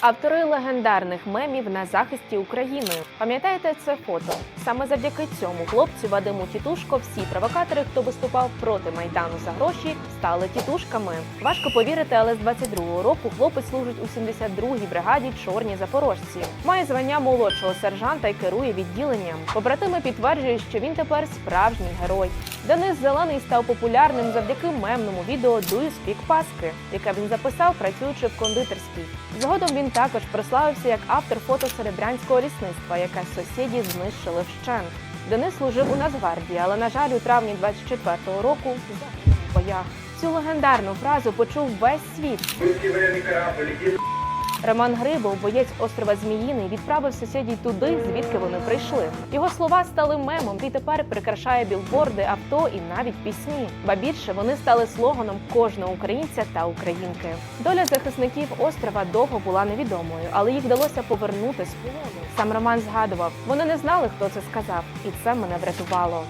Автори легендарних мемів на захисті України. Пам'ятаєте це фото? Саме завдяки цьому хлопцю Вадиму Тітушко всі провокатори, хто виступав проти майдану за гроші, стали тітушками. Важко повірити, але з 22-го року хлопець служить у 72-й бригаді Чорні запорожці. Має звання молодшого сержанта і керує відділенням. Побратими підтверджують, що він тепер справжній герой. Денис Зелений став популярним завдяки мемному відео «Do you speak Паски, яке він записав, працюючи в кондитерській. Згодом він також прославився як автор фото серебрянського лісництва, яке сусіді знищили вщент. Денис служив у Нацгвардії, але на жаль, у травні 24-го року загинув в боях. Цю легендарну фразу почув весь світ. Роман Грибов, боєць острова Зміїний, відправив сусідів туди, звідки вони прийшли. Його слова стали мемом, який тепер прикрашає білборди, авто і навіть пісні. Ба більше вони стали слоганом кожного українця та українки. Доля захисників острова довго була невідомою, але їх вдалося повернути з полону. Сам Роман згадував: вони не знали, хто це сказав, і це мене врятувало.